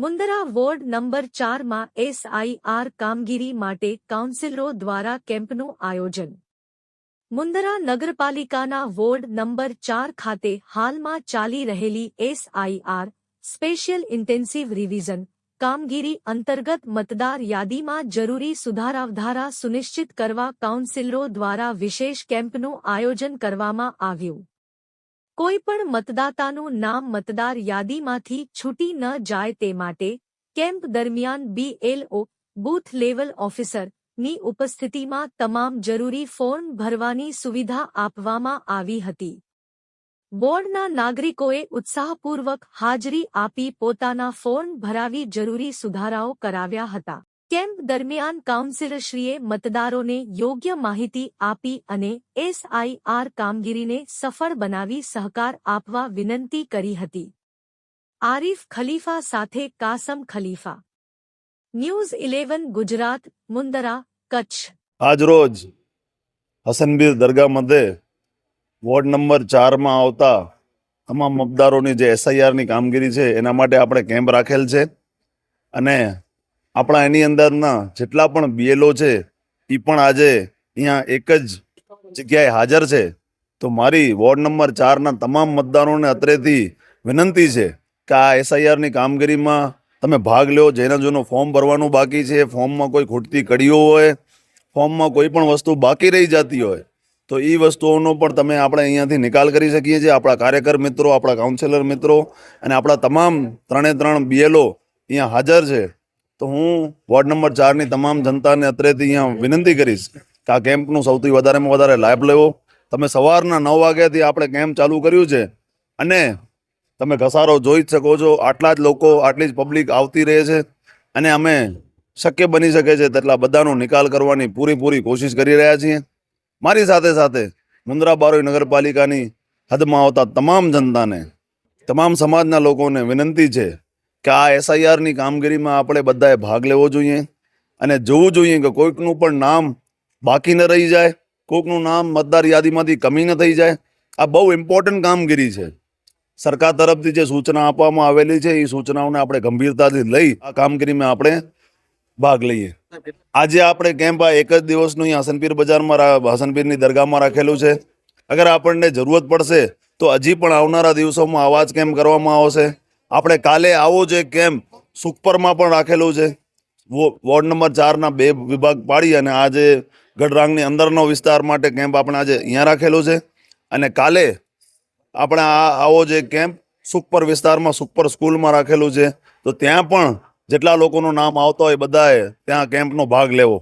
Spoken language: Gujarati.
મુંદરા વોર્ડ નંબર ચારમાં એસઆઈઆર કામગીરી માટે કાઉન્સિલરો દ્વારા કેમ્પનું આયોજન. મુંદરા નગરપાલિકાના વોર્ડ નંબર ચાર ખાતે હાલમાં ચાલી રહેલી એસઆઈઆર સ્પેશિયલ ઇન્ટેન્સિવ રિવિઝન કામગીરી અંતર્ગત મતદાર યાદીમાં જરૂરી સુધારાવધારા સુનિશ્ચિત કરવા કાઉન્સિલરો દ્વારા વિશેષ કેમ્પનું આયોજન કરવામાં આવ્યું. કોઈપણ મતદાતાનું નામ મતદાર યાદીમાંથી છૂટી ન જાય તે માટે કેમ્પ દરમિયાન બીએલઓ બૂથ લેવલ ઓફિસરની ઉપસ્થિતિમાં તમામ જરૂરી ફોર્મ ભરવાની સુવિધા આપવામાં આવી હતી. બોર્ડના નાગરિકોએ ઉત્સાહપૂર્વક હાજરી આપી પોતાના ફોર્મ ભરાવી જરૂરી સુધારાઓ કરાવ્યા હતા. કેમ્પ દરમિયાન કાઉન્સિલરશ્રીએ મતદારોને યોગ્ય માહિતી આપી અને એસઆઈઆર કામગીરીને સફળ બનાવી સહકાર આપવા વિનંતી કરી હતી. આરીફ ખલીફા સાથે કાસમ ખલીફા. News eleven Gujarat, Mundra, Kutch. આજરોજ હસનબીર દરગાહ મધ્યે વોર્ડ નંબર ચારમાં આવતા તમામ મતદારોની જે એસઆઈઆરની કામગીરી છે, એના માટે આપણે કેમ્પ રાખેલ છે અને આપણા એની અંદરના જેટલા પણ બીએલઓ છે એ પણ આજે અહીંયા એક જ જગ્યાએ હાજર છે. તો મારી વોર્ડ નંબર ચારના તમામ મતદારોને અત્રેથી વિનંતી છે કે આ એસઆઈઆરની કામગીરીમાં તમે ભાગ લો, જેના જેનું ફોર્મ ભરવાનું બાકી છે, ફોર્મમાં કોઈ ખૂટતી કડીઓ હોય, ફોર્મમાં કોઈ પણ વસ્તુ બાકી રહી જતી હોય, તો એ વસ્તુઓનો પણ તમે આપણે અહીંયાથી નિકાલ કરી શકીએ છીએ. આપણા કાર્યકર મિત્રો, આપણા કાઉન્સિલર મિત્રો અને આપણા તમામ ત્રણે ત્રણ બીએલઓ અહીંયા હાજર છે. તો હું વોર્ડ નંબર ચારની તમામ જનતાને અત્રેથી અહીંયા વિનંતી કરીશ કે આ કેમ્પનું સૌથી વધારેમાં વધારે લાભ લેવો. તમે સવારના નવ વાગ્યાથી આપણે કેમ્પ ચાલુ કર્યું છે અને તમે ઘસારો જોઈ જ શકો છો, આટલા જ લોકો, આટલી જ પબ્લિક આવતી રહે છે અને અમે શક્ય બની શકે છે તેટલા બધાનો નિકાલ કરવાની પૂરેપૂરી કોશિશ કરી રહ્યા છીએ. મારી સાથે સાથે મુન્દ્રા બારોઈ નગરપાલિકાની હદમાં આવતા તમામ જનતાને, તમામ સમાજના લોકોને વિનંતી છે કે આ એસઆઈઆરની કામગીરીમાં આપણે બધાએ ભાગ લેવો જોઈએ અને જોવું જોઈએ કે કોઈકનું પણ નામ બાકી ન રહી જાય, કોઈકનું નામ મતદાર યાદીમાંથી કમી ન થઈ જાય. આ બહુ ઇમ્પોર્ટન્ટ કામગીરી છે. સરકાર તરફથી જે સૂચના આપવામાં આવેલી છે, એ સૂચનાઓને આપણે ગંભીરતાથી લઈ આ કામગીરીમાં આપણે ભાગ લઈએ. આજે આપણે કેમ્પ આ એક જ દિવસનું હસનપીર બજારમાં હસનપીરની દરગાહમાં રાખેલું છે. અગર આપણને જરૂરત પડશે, તો હજી પણ આવનારા દિવસોમાં આવા જ કેમ્પ કરવામાં આવશે. આપણે કાલે આવો જે કેમ્પ સુખપરમાં પણ રાખેલું છે. વોર્ડ નંબર ચારના બે વિભાગ પાડી અને આજે ગઢરાંગની અંદરનો વિસ્તાર માટે કેમ્પ આપણે આજે અહીંયા રાખેલો છે. અને કાલે આપણે આ આવો જે કેમ્પ સુખપર વિસ્તારમાં, સુખપર સ્કૂલમાં રાખેલું છે. તો ત્યાં પણ જેટલા લોકોનું નામ આવતા હોય બધાએ ત્યાં કેમ્પનો ભાગ લેવો.